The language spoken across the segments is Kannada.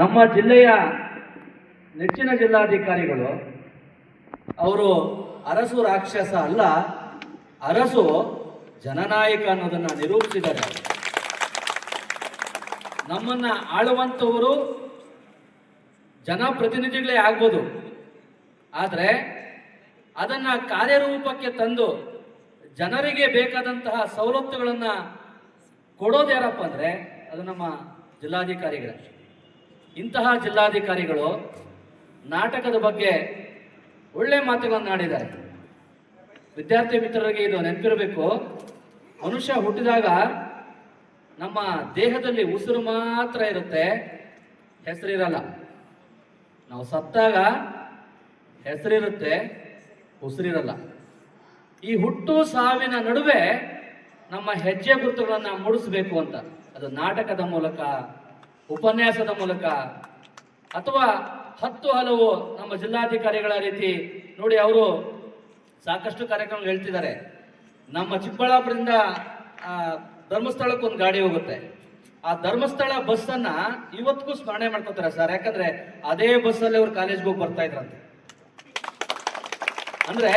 ನಮ್ಮ ಜಿಲ್ಲೆಯ ನೆಚ್ಚಿನ ಜಿಲ್ಲಾಧಿಕಾರಿಗಳು, ಅವರು ಅರಸು ರಾಕ್ಷಸ ಅಲ್ಲ, ಅರಸು ಜನನಾಯಕ ಅನ್ನೋದನ್ನು ನಿರೂಪಿಸಿದ್ದಾರೆ. ನಮ್ಮನ್ನು ಆಳುವಂಥವರು ಜನಪ್ರತಿನಿಧಿಗಳೇ ಆಗ್ಬೋದು. ಆದರೆ ಅದನ್ನು ಕಾರ್ಯರೂಪಕ್ಕೆ ತಂದು ಜನರಿಗೆ ಬೇಕಾದಂತಹ ಸವಲತ್ತುಗಳನ್ನು ಕೊಡೋದು ಯಾರಪ್ಪ ಅಂದರೆ ಅದು ನಮ್ಮ ಜಿಲ್ಲಾಧಿಕಾರಿಗಳೇ. ಇಂತಹ ಜಿಲ್ಲಾಧಿಕಾರಿಗಳು ನಾಟಕದ ಬಗ್ಗೆ ಒಳ್ಳೆ ಮಾತುಗಳನ್ನು ಆಡಿದ್ದಾರೆ. ವಿದ್ಯಾರ್ಥಿ ಮಿತ್ರರಿಗೆ ಇದು ನೆನಪಿರಬೇಕು. ಮನುಷ್ಯ ಹುಟ್ಟಿದಾಗ ನಮ್ಮ ದೇಹದಲ್ಲಿ ಉಸಿರು ಮಾತ್ರ ಇರುತ್ತೆ, ಹೆಸರಿರಲ್ಲ. ನಾವು ಸತ್ತಾಗ ಹೆಸರಿರುತ್ತೆ, ಉಸಿರಿರಲ್ಲ. ಈ ಹುಟ್ಟು ಸಾವಿನ ನಡುವೆ ನಮ್ಮ ಹೆಜ್ಜೆ ಗುರುತುಗಳನ್ನು ಮೂಡಿಸಬೇಕು ಅಂತ. ಅದು ನಾಟಕದ ಮೂಲಕ ಉಪನ್ಯಾಸದ ಮೂಲಕ ಅಥವಾ ಹತ್ತು ಹಲವು ನಮ್ಮ ಜಿಲ್ಲಾಧಿಕಾರಿಗಳ ರೀತಿ ನೋಡಿ ಅವರು ಸಾಕಷ್ಟು ಕಾರ್ಯಕ್ರಮ ಹೇಳ್ತಿದ್ದಾರೆ. ನಮ್ಮ ಚಿಕ್ಕಬಳ್ಳಾಪುರದಿಂದ ಧರ್ಮಸ್ಥಳಕ್ಕೊಂದು ಗಾಡಿ ಹೋಗುತ್ತೆ. ಆ ಧರ್ಮಸ್ಥಳ ಬಸ್ಸನ್ನ ಇವತ್ತಿಗೂ ಸ್ಮರಣೆ ಮಾಡ್ಕೋತಾರೆ ಸರ್. ಯಾಕಂದ್ರೆ ಅದೇ ಬಸ್ಸಲ್ಲಿ ಅವ್ರು ಕಾಲೇಜ್ಗೆ ಹೋಗಿ ಬರ್ತಾ ಇದ್ರಂತೆ. ಅಂದ್ರೆ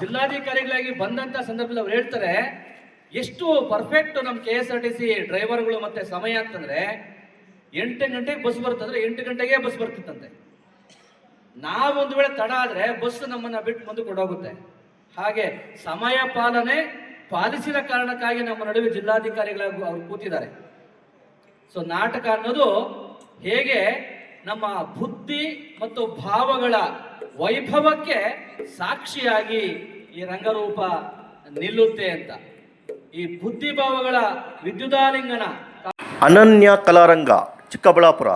ಜಿಲ್ಲಾಧಿಕಾರಿಗಳಾಗಿ ಬಂದಂತ ಸಂದರ್ಭದಲ್ಲಿ ಅವ್ರು ಹೇಳ್ತಾರೆ, ಎಷ್ಟು ಪರ್ಫೆಕ್ಟ್ ನಮ್ಮ K S R T C ಡ್ರೈವರ್ಗಳು ಮತ್ತೆ ಸಮಯ ಅಂತಂದ್ರೆ ಎಂಟು ಗಂಟೆಗೆ ಬಸ್ ಬರ್ತಂದ್ರೆ ಎಂಟು ಗಂಟೆಗೆ ಬಸ್ ಬರ್ತಿತ್ತಂತೆ. ನಾವು ಒಂದು ವೇಳೆ ತಡ ಆದ್ರೆ ಬಸ್ ನಮ್ಮನ್ನ ಬಿಟ್ಟು ಮುಂದೆ ಕೊಡೋಗುತ್ತೆ. ಹಾಗೆ ಸಮಯ ಪಾಲನೆ ಪಾಲಿಸಿದ ಕಾರಣಕ್ಕಾಗಿ ನಮ್ಮ ನಡುವೆ ಜಿಲ್ಲಾಧಿಕಾರಿಗಳ ಅವರು ಕೂತಿದ್ದಾರೆ. ಸೊ ನಾಟಕ ಅನ್ನೋದು ಹೇಗೆ ನಮ್ಮ ಬುದ್ಧಿ ಮತ್ತು ಭಾವಗಳ ವೈಭವಕ್ಕೆ ಸಾಕ್ಷಿಯಾಗಿ ಈ ರಂಗರೂಪ ನಿಲ್ಲುತ್ತೆ ಅಂತ. ಈ ಬುದ್ಧಿ ಭಾವಗಳ ವಿದ್ಯುದಾಲಿಂಗನ ಅನನ್ಯ ಕಲಾರಂಗ. ಚಿಕ್ಕಬಳ್ಳಾಪುರ,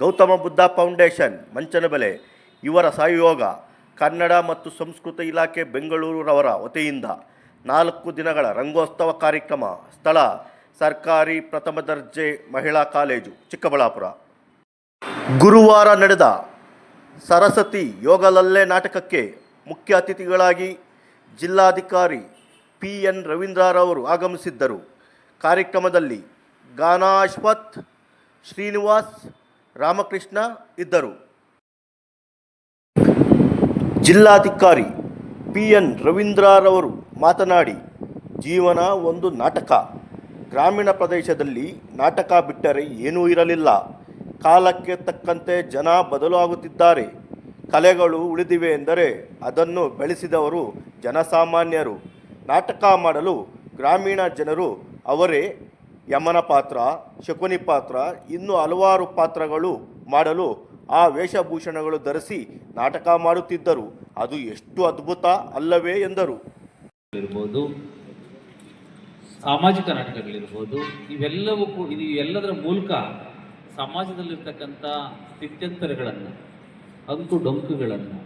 ಗೌತಮ ಬುದ್ಧ ಫೌಂಡೇಶನ್, ಮಂಚನಬೆಲೆ, ಇವರ ಸಹಯೋಗ ಕನ್ನಡ ಮತ್ತು ಸಂಸ್ಕೃತಿ ಇಲಾಖೆ ಬೆಂಗಳೂರವರ ವತಿಯಿಂದ ನಾಲ್ಕು ದಿನಗಳ ರಂಗೋತ್ಸವ ಕಾರ್ಯಕ್ರಮ ಸ್ಥಳ, ಸರ್ಕಾರಿ ಪ್ರಥಮ ದರ್ಜೆ ಮಹಿಳಾ ಕಾಲೇಜು, ಚಿಕ್ಕಬಳ್ಳಾಪುರ. ಗುರುವಾರ ನಡೆದ ಸರಸ್ವತಿ ಯೋಗಲಲ್ಲೆ ನಾಟಕಕ್ಕೆ ಮುಖ್ಯ ಅತಿಥಿಗಳಾಗಿ ಜಿಲ್ಲಾಧಿಕಾರಿ ಪಿ ಎನ್ ರವೀಂದ್ರರವರು ಆಗಮಿಸಿದ್ದರು. ಕಾರ್ಯಕ್ರಮದಲ್ಲಿ ಗಾನಾಶ್ವಥ್ ಶ್ರೀನಿವಾಸ್ ರಾಮಕೃಷ್ಣ ಇದ್ದರು. ಜಿಲ್ಲಾಧಿಕಾರಿ ಪಿ ಎನ್ ರವೀಂದ್ರರವರು ಮಾತನಾಡಿ, ಜೀವನ ಒಂದು ನಾಟಕ. ಗ್ರಾಮೀಣ ಪ್ರದೇಶದಲ್ಲಿ ನಾಟಕ ಬಿಟ್ಟರೆ ಏನೂ ಇರಲಿಲ್ಲ. ಕಾಲಕ್ಕೆ ತಕ್ಕಂತೆ ಜನ ಬದಲಾಗುತ್ತಿದ್ದಾರೆ. ಕಲೆಗಳು ಉಳಿದಿವೆ ಎಂದರೆ ಅದನ್ನು ಬೆಳೆಸಿದವರು ಜನಸಾಮಾನ್ಯರು. ನಾಟಕ ಮಾಡಲು ಗ್ರಾಮೀಣ ಜನರು ಅವರೇ ಯಮನ ಪಾತ್ರ, ಶಕುನಿ ಪಾತ್ರ, ಇನ್ನೂ ಹಲವಾರು ಪಾತ್ರಗಳು ಮಾಡಲು ಆ ವೇಷಭೂಷಣಗಳು ಧರಿಸಿ ನಾಟಕ ಮಾಡುತ್ತಿದ್ದರು. ಅದು ಎಷ್ಟು ಅದ್ಭುತ ಅಲ್ಲವೇ ಎಂದರು. ಇರ್ಬೋದು, ಸಾಮಾಜಿಕ ನಾಟಕಗಳಿರ್ಬೋದು, ಇವೆಲ್ಲವೂ ಇದು ಎಲ್ಲದರ ಮೂಲಕ ಸಮಾಜದಲ್ಲಿರ್ತಕ್ಕಂಥ ಸ್ಥಿತ್ಯಂತರಗಳನ್ನು ಅಂಕು ಡೊಂಕುಗಳನ್ನು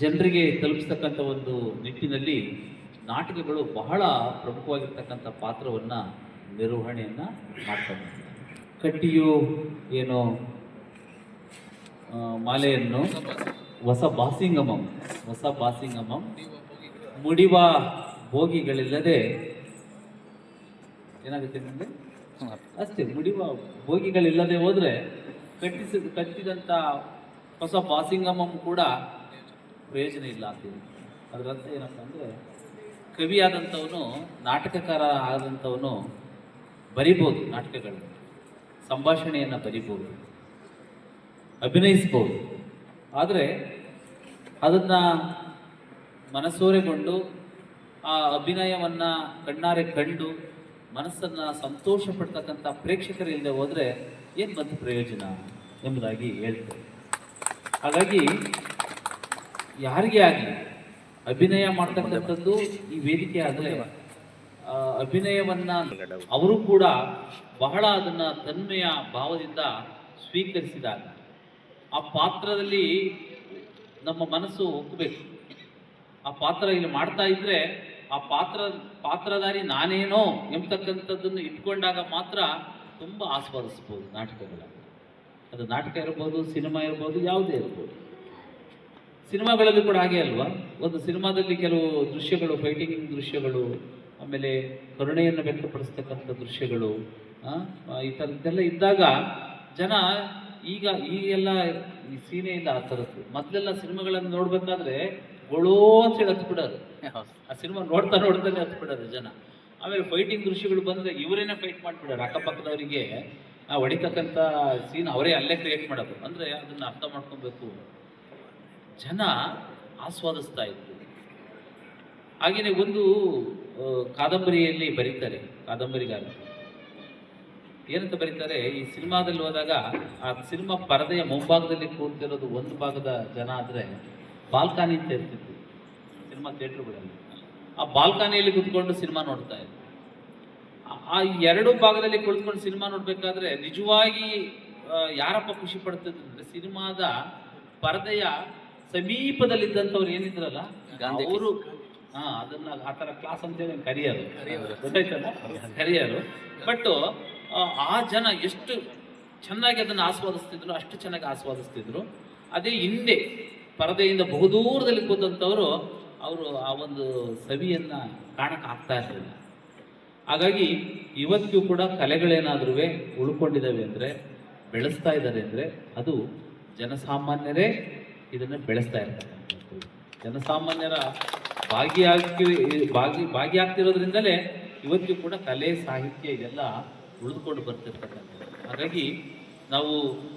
ಜನರಿಗೆ ತಲುಪಿಸ್ತಕ್ಕಂಥ ಒಂದು ನಿಟ್ಟಿನಲ್ಲಿ ನಾಟಕಗಳು ಬಹಳ ಪ್ರಮುಖವಾಗಿರ್ತಕ್ಕಂಥ ಪಾತ್ರವನ್ನು ನಿರ್ವಹಣೆಯನ್ನು ಮಾಡ್ತಾರೆ. ಕಟ್ಟಿಯು ಏನು ಮಾಲೆಯನ್ನು ಹೊಸ ಬಾಸಿಂಗಮಂ ಹೊಸ ಬಾಸಿಂಗಮಂ ಮುಡಿವ ಭೋಗಿಗಳಿಲ್ಲದೆ ಏನಾಗುತ್ತೆ ನಿಮಗೆ? ಅಷ್ಟೇ, ಮುಡಿವ ಭೋಗಿಗಳಿಲ್ಲದೆ ಹೋದರೆ ಕಟ್ಟಿಸ ಕಟ್ಟಿದಂಥ ಹೊಸ ಬಾಸಿಂಗಮಂ ಕೂಡ ಪ್ರಯೋಜನ ಇಲ್ಲ ಅಂತೀವಿ ಅದರಂತೆ ಏನಪ್ಪ ಅಂದರೆ ಕವಿ ಆದಂಥವನು ನಾಟಕಕಾರ ಆದಂಥವನು ಬರಿಬೋದು ನಾಟಕಗಳನ್ನು ಸಂಭಾಷಣೆಯನ್ನು ಬರಿಬೋದು. ಅಭಿನಯಿಸ್ಬೋದು. ಆದರೆ ಅದನ್ನು ಮನಸ್ಸೋರೆಗೊಂಡು ಆ ಅಭಿನಯವನ್ನು ಕಣ್ಣಾರೆ ಕಂಡು, ಮನಸ್ಸನ್ನು ಸಂತೋಷ ಪಡ್ತಕ್ಕಂಥ ಪ್ರೇಕ್ಷಕರಿಂದ ಹೋದರೆ ಏನು ಬಂತು ಪ್ರಯೋಜನ ಎಂಬುದಾಗಿ ಹೇಳ್ತಾರೆ ಹಾಗಾಗಿ ಯಾರಿಗೆ ಆಗಲಿ, ಅಭಿನಯ ಮಾಡ್ತಕ್ಕಂಥದ್ದು ಈ ವೇದಿಕೆ ಆದರೆ ಅಭಿನಯವನ್ನ ಅವರು ಕೂಡ ಬಹಳ ಅದನ್ನ ತನ್ಮೆಯ ಭಾವದಿಂದ ಸ್ವೀಕರಿಸಿದಾಗ ಆ ಪಾತ್ರದಲ್ಲಿ ನಮ್ಮ ಮನಸ್ಸು ಒಪ್ಪಬೇಕು ಆ ಪಾತ್ರ ಇಲ್ಲಿ ಮಾಡ್ತಾ ಇದ್ರೆ ಆ ಪಾತ್ರ, ಪಾತ್ರಧಾರಿ ನಾನೇನೋ ಎಂಬತಕ್ಕಂಥದ್ದನ್ನು ಇಟ್ಕೊಂಡಾಗ ಮಾತ್ರ ತುಂಬ ಆಸ್ವಾದಿಸ್ಬೋದು ನಾಟಕಗಳ. ಅದು ನಾಟಕ ಇರ್ಬೋದು, ಸಿನಿಮಾ ಇರ್ಬೋದು, ಯಾವುದೇ ಇರ್ಬೋದು. ಸಿನಿಮಾಗಳಲ್ಲೂ ಕೂಡ ಹಾಗೆ ಅಲ್ವಾ? ಒಂದು ಸಿನಿಮಾದಲ್ಲಿ ಕೆಲವು ದೃಶ್ಯಗಳು ಫೈಟಿಂಗ್ ದೃಶ್ಯಗಳು ಆಮೇಲೆ ಕರುಣೆಯನ್ನು ವ್ಯಕ್ತಪಡಿಸ್ತಕ್ಕಂಥ ದೃಶ್ಯಗಳು ಈ ಥರದ್ದೆಲ್ಲ ಇದ್ದಾಗ ಜನ ಈಗ ಈಗೆಲ್ಲ ಈ ಸೀನೆ ಇಲ್ಲ ಆ ಥರದ್ದು. ಮೊದಲೆಲ್ಲ ಸಿನಿಮಾಗಳನ್ನು ನೋಡ್ಬೇಕಾದ್ರೆ ಗೊಳೋ ಅಂತ ಹೇಳಿ ಹತ್ತು ಬಿಡೋರು ಆ ಸಿನಿಮಾ ನೋಡ್ತಾ ನೋಡ್ತಾನೆ ಹತ್ಬಿಡೋದು ಜನ. ಆಮೇಲೆ ಫೈಟಿಂಗ್ ದೃಶ್ಯಗಳು ಬಂದರೆ ಇವರೇನೆ ಫೈಟ್ ಮಾಡಿಬಿಡೋರು. ಅಕ್ಕಪಕ್ಕದವರಿಗೆ ಹೊಡಿತಕ್ಕಂಥ ಸೀನ್ ಅವರೇ ಅಲ್ಲೇ ಕ್ರಿಯೇಟ್ ಮಾಡೋದು. ಅಂದರೆ ಅದನ್ನು ಅರ್ಥ ಮಾಡ್ಕೊಬೇಕು. ಜನ ಆಸ್ವಾದಿಸ್ತಾ ಇದ್ರು. ಹಾಗೆಯೇ ಒಂದು ಕಾದಂಬರಿಯಲ್ಲಿ ಬರೀತಾರೆ ಕಾದಂಬರಿಗಾರ ಏನಂತ ಬರೀತಾರೆ ಈ ಸಿನಿಮಾದಲ್ಲಿ ಹೋದಾಗ ಆ ಸಿನಿಮಾ ಪರದೆಯ ಮುಂಭಾಗದಲ್ಲಿ ಕೂರ್ತಿರೋದು ಒಂದು ಭಾಗದ ಜನ ಆದರೆ ಬಾಲ್ಕಾನಿ ಅಂತ ಇರ್ತಿತ್ತು ಸಿನಿಮಾ ಥಿಯೇಟ್ರ್ಗಳಲ್ಲಿ. ಆ ಬಾಲ್ಕನಿಯಲ್ಲಿ ಕುತ್ಕೊಂಡು ಸಿನಿಮಾ ನೋಡ್ತಾ ಇದ್ರು. ಆ- ಎರಡು ಭಾಗದಲ್ಲಿ ಕುಳಿತುಕೊಂಡು ಸಿನಿಮಾ ನೋಡ್ಬೇಕಾದ್ರೆ ನಿಜವಾಗಿ ಯಾರಪ್ಪ ಖುಷಿ ಪಡ್ತಿದ್ರು ಅಂದ್ರೆ ಸಿನಿಮಾದ ಪರದೆಯ ಸಮೀಪದಲ್ಲಿದ್ದಂಥವ್ರು ಏನಿದ್ರಲ್ಲ ಅವರು ಹಾ ಅದನ್ನ ಆ ಥರ ಕ್ಲಾಸ್ ಅಂತೇಳಿ ಕರಿಯರು. ಗೊತ್ತಾಯ್ತಲ್ಲ? ಕರಿಯರು. ಬಟ್ ಆ ಜನ ಎಷ್ಟು ಚೆನ್ನಾಗಿ ಅದನ್ನು ಆಸ್ವಾದಿಸ್ತಿದ್ರು ಅಷ್ಟು ಚೆನ್ನಾಗಿ ಆಸ್ವಾದಿಸ್ತಿದ್ರು. ಅದೇ ಹಿಂದೆ ಪರದೆಯಿಂದ ಬಹುದೂರದಲ್ಲಿ ಕೂತಂಥವರು ಅವರು ಆ ಒಂದು ಸವಿಯನ್ನ ಕಾಣಕ್ ಆಗ್ತಾ ಇರಲಿಲ್ಲ. ಹಾಗಾಗಿ ಇವತ್ತಿಗೂ ಕೂಡ ಕಲೆಗಳೇನಾದ್ರೂ ಉಳ್ಕೊಂಡಿದ್ದಾವೆ ಅಂದರೆ ಬೆಳೆಸ್ತಾ ಇದ್ದಾರೆ ಅಂದರೆ ಅದು ಜನಸಾಮಾನ್ಯರೇ ಇದನ್ನು ಬೆಳೆಸ್ತಾ ಇರ್ತಾರೆ ಜನಸಾಮಾನ್ಯರ ಭಾಗಿಯಾಗಿ, ಭಾಗಿ, ಭಾಗಿಯಾಗ್ತಿರೋದ್ರಿಂದಲೇ ಇವತ್ತಿಗೂ ಕೂಡ ಕಲೆ, ಸಾಹಿತ್ಯ ಇದೆಲ್ಲ ಉಳಿದುಕೊಂಡು ಬರ್ತಿರ್ತಕ್ಕಂಥದ್ದು. ಹಾಗಾಗಿ ನಾವು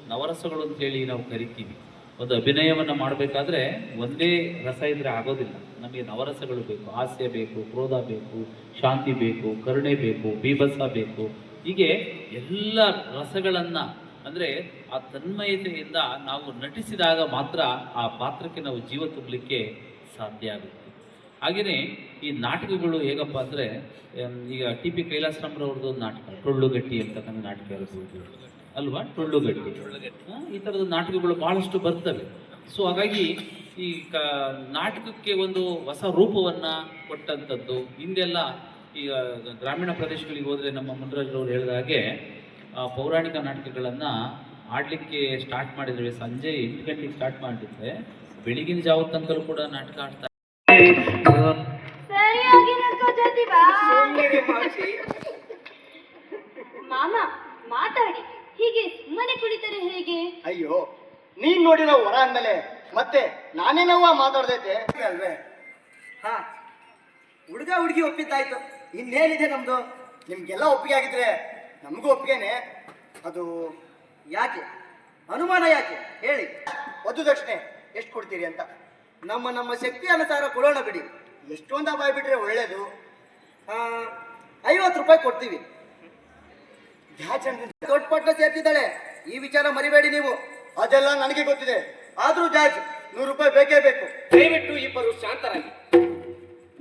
ನವರಸಗಳು ಅಂತ ಹೇಳಿ ನಾವು ಕರಿತೀವಿ. ಒಂದು ಅಭಿನಯವನ್ನು ಮಾಡಬೇಕಾದ್ರೆ ಒಂದೇ ರಸ ಇದ್ರೆ ಆಗೋದಿಲ್ಲ. ನಮಗೆ ನವರಸಗಳು ಬೇಕು. ಹಾಸ್ಯ ಬೇಕು, ಕ್ರೋಧ ಬೇಕು, ಶಾಂತಿ ಬೇಕು, ಕರುಣೆ ಬೇಕು, ಬೀಭತ್ಸ ಬೇಕು. ಹೀಗೆ ಎಲ್ಲ ರಸಗಳನ್ನ ಅಂದ್ರೆ ಆ ತನ್ಮಯತೆಯಿಂದ ನಾವು ನಟಿಸಿದಾಗ ಮಾತ್ರ ಆ ಪಾತ್ರಕ್ಕೆ ನಾವು ಜೀವ ತುಂಬಲಿಕ್ಕೆ ಸಾಧ್ಯ ಆಗುತ್ತೆ. ಹಾಗೆಯೇ ಈ ನಾಟಕಗಳು ಹೇಗಪ್ಪ ಅಂದರೆ ಈಗ ಟಿ ಪಿ ಕೈಲಾಸರಾಮ್ರವ್ರದ್ದು ಒಂದು ನಾಟಕ, ಟೊಳ್ಳುಗಟ್ಟಿ ಅಂತಕ್ಕಂಥ ನಾಟಕ ಇರ್ಬೋದು ಅಲ್ವಾ? ಟೊಳ್ಳುಗಟ್ಟಿ. ಈ ಥರದ ನಾಟಕಗಳು ಬಹಳಷ್ಟು ಬರ್ತವೆ. ಸೊ ಹಾಗಾಗಿ ಈ ಕ, ನಾಟಕಕ್ಕೆ ಒಂದು ಹೊಸ ರೂಪವನ್ನ ಕೊಟ್ಟಂಥದ್ದು, ಹಿಂದೆಲ್ಲ ಈಗ ಗ್ರಾಮೀಣ ಪ್ರದೇಶಗಳಿಗೆ ಹೋದರೆ ನಮ್ಮ ಮುನರಾಜ್ರವ್ರು ಹೇಳಿದ ಹಾಗೆ ಪೌರಾಣಿಕ ನಾಟಕಗಳನ್ನು ಆಡಲಿಕ್ಕೆ ಸ್ಟಾರ್ಟ್ ಮಾಡಿದ್ರೆ ಸಂಜೆ ಎಂಟು ಗಂಟೆಗೆ ಸ್ಟಾರ್ಟ್ ಮಾಡಿದ್ರೆ ಬೆಳಗಿನ ಜಾವ ತನಕಲ್ಲೂ ಕೂಡ ನಾಟಕ ಆಡ್ತಾ ಸರಿಯಾಗಿ ನಡ್ಕೋ ಜ್ಯೋತಿ ಬಾ. ಮಾಮ ಮಾತಾಡಿ. ಹೀಗೆ ಸುಮ್ಮನೆ ಕುಳಿತರೆ ಹೇಗೆ? ಅಯ್ಯೋ ನೀನ್ ನೋಡಿರೋ ವರ ಅಂದಮೇಲೆ ಮತ್ತೆ ನಾನೇನವ್ವ ಮಾತಾಡ್ದೈತೆ. ಅಲ್ವೇ? ಹಾ ಹುಡುಗ ಹುಡುಗಿ ಒಪ್ಪಿದ್ದಾಯ್ತು. ಇನ್ನೇನಿದೆ ನಮ್ದು? ನಿಮ್ಗೆಲ್ಲ ಒಪ್ಪಿಗೆ ಆಗಿದ್ರೆ ನಮಗೂ ಒಪ್ಪಿಗೆನೆ. ಅದು ಯಾಕೆ? ಅನುಮಾನ ಯಾಕೆ? ಹೇಳಿ. ವಧು ದಕ್ಷಿಣೆ ಎಷ್ಟು ಕೊಡ್ತೀರಿ ಅಂತ? ನಮ್ಮ ನಮ್ಮ ಶಕ್ತಿ ಅನುಸಾರ ಕೊಡೋಣ ಬಿಡಿ. ಎಷ್ಟೊಂದು ಹಬ್ಬ ಬಿಟ್ರೆ ಒಳ್ಳೇದು. ಆ, ಐವತ್ತು ರೂಪಾಯಿ ಕೊಡ್ತೀವಿ. ದೊಡ್ಡ ಪಟ್ಟ ಸೇರ್ತಿದ್ದಾಳೆ. ಈ ವಿಚಾರ ಮರಿಬೇಡಿ ನೀವು. ಅದೆಲ್ಲ ನನಗೆ ಗೊತ್ತಿದೆ. ಆದ್ರೂ ಜಾಜ್ ನೂರು ರೂಪಾಯಿ ಬೇಕೇ ಬೇಕು. ದಯವಿಟ್ಟು ಇಬ್ಬರು ಶಾಂತರಾಗಿ.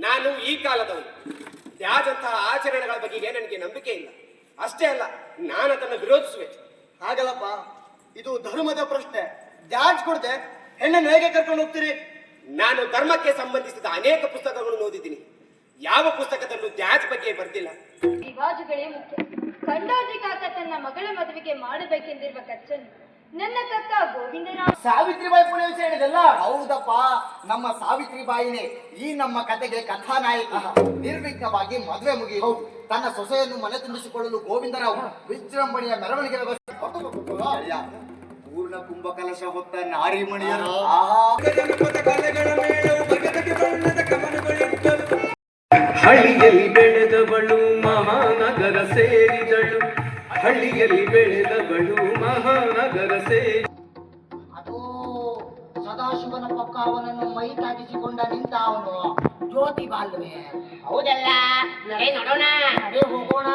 ನಾನು ಈ ಕಾಲದವನು ಯಾದಂತಹ ಆಚರಣೆಗಳ ಬಗ್ಗೆ ನನಗೆ ನಂಬಿಕೆ ಇಲ್ಲ. ಅಷ್ಟೇ ಅಲ್ಲ ನಾನು ಅದನ್ನು ವಿರೋಧಿಸುವೆ. ಹಾಗಲ್ಲಪ್ಪ ಇದು ಧರ್ಮದ ಪ್ರಶ್ನೆ. ಜಾಜ್ ಕೊಡದೆ ಹೆಣ್ಣನ್ನು ಹೇಗೆ ಕರ್ಕೊಂಡು ಹೋಗ್ತೀರಿ? ನಾನು ಧರ್ಮಕ್ಕೆ ಸಂಬಂಧಿಸಿದ ಅನೇಕ ಪುಸ್ತಕಗಳನ್ನು ಓದಿದ್ದೀನಿ ಯಾವ ಪುಸ್ತಕದಲ್ಲೂ ಜಾಜ್ ಬಗ್ಗೆ ಬರ್ತಿಲ್ಲ ರಿವಾಜುಗಳೇ ಮುಖ್ಯ. ಕಂಡೋಜಿ ಕಾಕ ತನ್ನ ಮಗಳ ಮದುವೆಗೆ ಮಾಡಬೇಕೆಂದಿರುವ ಖರ್ಚನ್ನು ನನ್ನ ಕಕ್ಕ ಗೋವಿಂದರಾವ್ ಸಾವಿತ್ರಿಬಾಯಿ ಪುಣೆ ವಿಷಯ ಹೇಳಿದೆಲ್ಲ? ಹೌದಪ್ಪ. ನಮ್ಮ ಸಾವಿತ್ರಿಬಾಯಿನೇ ಈ ನಮ್ಮ ಕತೆಗೆ ಕಥಾನಾಯಕ. ನಿರ್ವಿಘ್ನವಾಗಿ ಮದುವೆ ಮುಗಿ ತನ್ನ ಸೊಸೆಯನ್ನು ಮನೆ ತುಂಬಿಸಿಕೊಳ್ಳಲು ಗೋವಿಂದರಾವ್ ವಿಜೃಂಭಣೆಯ ಮೆರವಣಿಗೆ ವ್ಯವಸ್ಥೆ ಪೂರ್ಣ ಕುಂಭಕಲಶ ಹೊತ್ತ ನಾರಿಮಣಿಯರು ಆಹಾ. ಹಳ್ಳಿಯಲ್ಲಿ ಬೆಳೆದವಳು ಮಹಾನಗರ ಸೇರಿದಳು. ಹಳ್ಳಿಯಲ್ಲಿ ಬೆಳೆದವಳು ಮಹಾನಗರ ಸೇರಿ ಅದು ಸದಾಶಿವನ ಪಕ್ಕ ಅವನನ್ನು ಮೈ ತಾಗಿಸಿಕೊಂಡ ನಿಂತ ಅವನು ಜ್ಯೋತಿ ಬಾಲ್ವೆ. ಹೌದಲ್ಲ ನಡೆ ನೋಡೋಣ. ಅದೇ ಹೋಗೋಣ.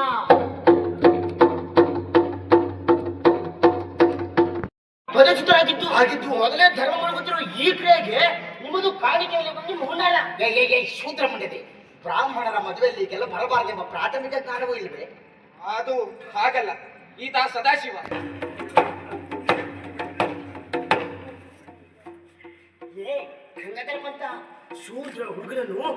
ಧ್ವಜಚಿತ್ರ ಆಗಿದ್ದು ಆಗಿದ್ದು ಮೊದಲೇ ಧರ್ಮ ಮಾಡ್ಕೊತಿರೋ ಈ ಕ್ರಿಯೆಗೆ ನಿಮ್ಮದು ಕಾಣಿಕೆಯಲ್ಲಿ ಬಂದು ಮುಗುನಾಳ ಏ ಏ ಏ ಶೂದ್ರ ಮುಂಡಿದೆ ಬ್ರಾಹ್ಮಣರ ಮದುವೆಯಲ್ಲಿ ಕೆಲ ಬರಬಾರದೆಂಬ ಪ್ರಾಥಮಿಕ ಜ್ಞಾನವೂ ಇಲ್ವೇ? ಅದು ಹಾಗಲ್ಲ. ಈತ ಸದಾಶಿವ. ಏ ಗಂಗಾಧರ್ಮಂತ ಶೂದ್ರ ಹುಡುಗರನ್ನು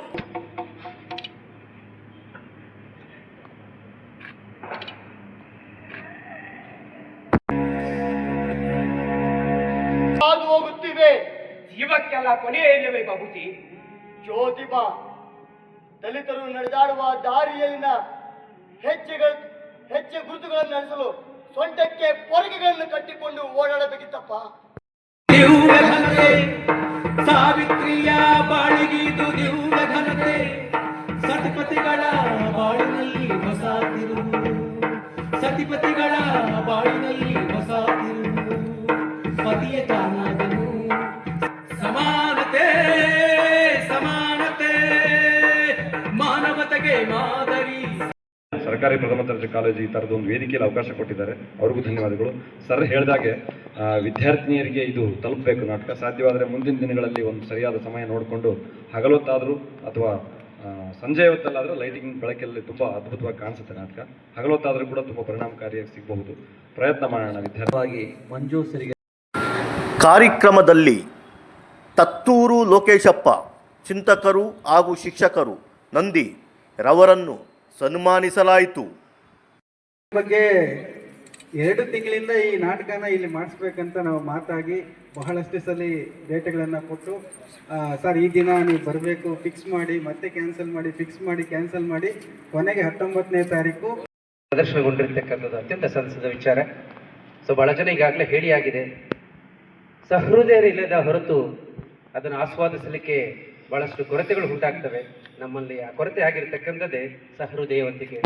ಜೀವಕ್ಕೆಲ್ಲ ಕೊನೆಯೇ ಇಲ್ಲವೇ ಬಾಬೂಜಿ. ಜ್ಯೋತಿಬಾ ದಲಿತರು ನಡೆದಾಡುವ ದಾರಿಯಲ್ಲಿನ ಹೆಜ್ಜೆಗಳು ಹೆಜ್ಜೆ ಗುರುತುಗಳನ್ನು ನಡೆಸಲು ಸೊಂಟಕ್ಕೆ ಪೊರಗೆಗಳನ್ನು ಕಟ್ಟಿಕೊಂಡು ಓಡಾಡಬೇಕಿತ್ತಪ್ಪ. ಸಾವಿತ್ರಿಯ ಬಾಳಿಗಿದು ದಿವ್ಯ ಸರ್ಕಾರಿ ಪ್ರಥಮ ದರ್ಜೆ ಕಾಲೇಜು ಈ ಥರದ ಒಂದು ವೇದಿಕೆಯಲ್ಲಿ ಅವಕಾಶ ಕೊಟ್ಟಿದ್ದಾರೆ. ಅವ್ರಿಗೂ ಧನ್ಯವಾದಗಳು. ಸರ್ ಹೇಳಿದಾಗೆ ವಿದ್ಯಾರ್ಥಿನಿಯರಿಗೆ ಇದು ತಲುಪಬೇಕು ನಾಟಕ. ಸಾಧ್ಯವಾದರೆ ಮುಂದಿನ ದಿನಗಳಲ್ಲಿ ಒಂದು ಸರಿಯಾದ ಸಮಯ ನೋಡಿಕೊಂಡು ಹಗಲೊತ್ತಾದರೂ ಅಥವಾ ಸಂಜೆ ಹೊತ್ತಲ್ಲಾದರೂ ಲೈಟಿಂಗ್ ಬೆಳಕಲ್ಲಿ ತುಂಬ ಅದ್ಭುತವಾಗಿ ಕಾಣಿಸುತ್ತೆ ನಾಟಕ. ಹಗಲೊತ್ತಾದರೂ ಕೂಡ ತುಂಬ ಪರಿಣಾಮಕಾರಿಯಾಗಿ ಸಿಗಬಹುದು. ಪ್ರಯತ್ನ ಮಾಡೋಣ ವಿದ್ಯಾರ್ಥಿಯಾಗಿ ಮಂಜು ಸರಿಗೆ ಕಾರ್ಯಕ್ರಮದಲ್ಲಿ ತತ್ತೂರು ಲೋಕೇಶಪ್ಪ ಚಿಂತಕರು ಹಾಗೂ ಶಿಕ್ಷಕರು ನಂದಿ ರವರನ್ನು ಸನ್ಮಾನಿಸಲಾಯಿತು. ಬಗ್ಗೆ ಎರಡು ತಿಂಗಳಿಂದ ಈ ನಾಟಕನ ಇಲ್ಲಿ ಮಾಡಿಸ್ಬೇಕಂತ ನಾವು ಮಾತಾಗಿ ಬಹಳಷ್ಟು ಸಲ ಡೇಟ್ಗಳನ್ನು ಕೊಟ್ಟು ಸರ್ ಈ ದಿನ ನೀವು ಬರಬೇಕು ಫಿಕ್ಸ್ ಮಾಡಿ ಮತ್ತೆ ಕ್ಯಾನ್ಸಲ್ ಮಾಡಿ ಫಿಕ್ಸ್ ಮಾಡಿ ಕ್ಯಾನ್ಸಲ್ ಮಾಡಿ ಕೊನೆಗೆ ಹತ್ತೊಂಬತ್ತನೇ ತಾರೀಕು. ಪ್ರದರ್ಶನಗೊಂಡಿರ್ತಕ್ಕಂಥದ್ದು ಅತ್ಯಂತ ಸಂಸದ ವಿಚಾರ. ಸೊ ಬಹಳ ಜನ ಈಗಾಗಲೇ ಹೇಳಿಯಾಗಿದೆ. ಆಗಿದೆ ಸಹೃದಯರಿಲ್ಲದ ಹೊರತು ಅದನ್ನು ಆಸ್ವಾದಿಸಲಿಕ್ಕೆ ಬಹಳಷ್ಟು ಕೊರತೆಗಳು ಉಂಟಾಗ್ತವೆ. ನಮ್ಮಲ್ಲಿ ಆ ಕೊರತೆ ಆಗಿರ್ತಕ್ಕಂಥದ್ದೇ ಸಹೃದಯವಂತಿಕೆ